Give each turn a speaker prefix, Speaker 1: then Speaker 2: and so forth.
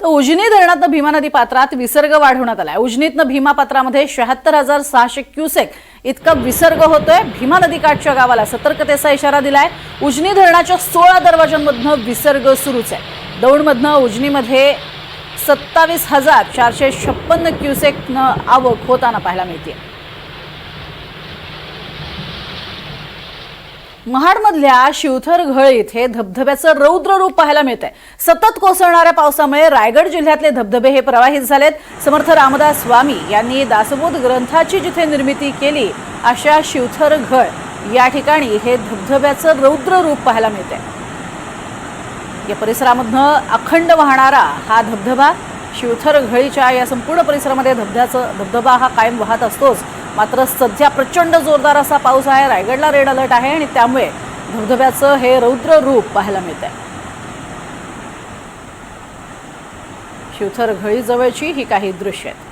Speaker 1: तर उजनी धरणातनं भीमा नदी पात्रात विसर्ग वाढवण्यात आलाय. उजनीतनं भीमा पात्रामध्ये शहात्तर हजार सहाशे क्युसेक इतका विसर्ग होतोय. भीमा नदीकाठच्या गावाला सतर्कतेचा इशारा दिलाय. उजनी धरणाच्या सोळा दरवाजांमधनं विसर्ग सुरूच आहे. दौंडमधनं उजनीमध्ये सत्तावीस हजार चारशे छप्पन्न क्युसेकनं आवक होताना पाहायला मिळते महाडमधल्या शिवथर घळ इथे धबधब्याचं रौद्र रूप पाहायला मिळत आहे सतत कोसळणाऱ्या पावसामुळे रायगड जिल्ह्यातले धबधबे हे प्रवाहित झालेत. समर्थ रामदास स्वामी यांनी दासबोध ग्रंथाची जिथे निर्मिती केली अशा शिवथर घळ या ठिकाणी हे धबधब्याचं रौद्र रूप पाहायला मिळत आहे या परिसरामधनं अखंड वाहणारा हा धबधबा शिवथर घळीच्या या संपूर्ण परिसरामध्ये धबधब्याचं धबधबा हा कायम वाहत असतोच. मात्र सध्या प्रचंड जोरदार असा पाऊस आहे. रायगडला रेड अलर्ट आहे आणि त्यामुळे धबधब्याचं हे रौद्र रूप पाहायला मिळत आहे शिवथर घळीजवळची ही काही दृश्य आहेत.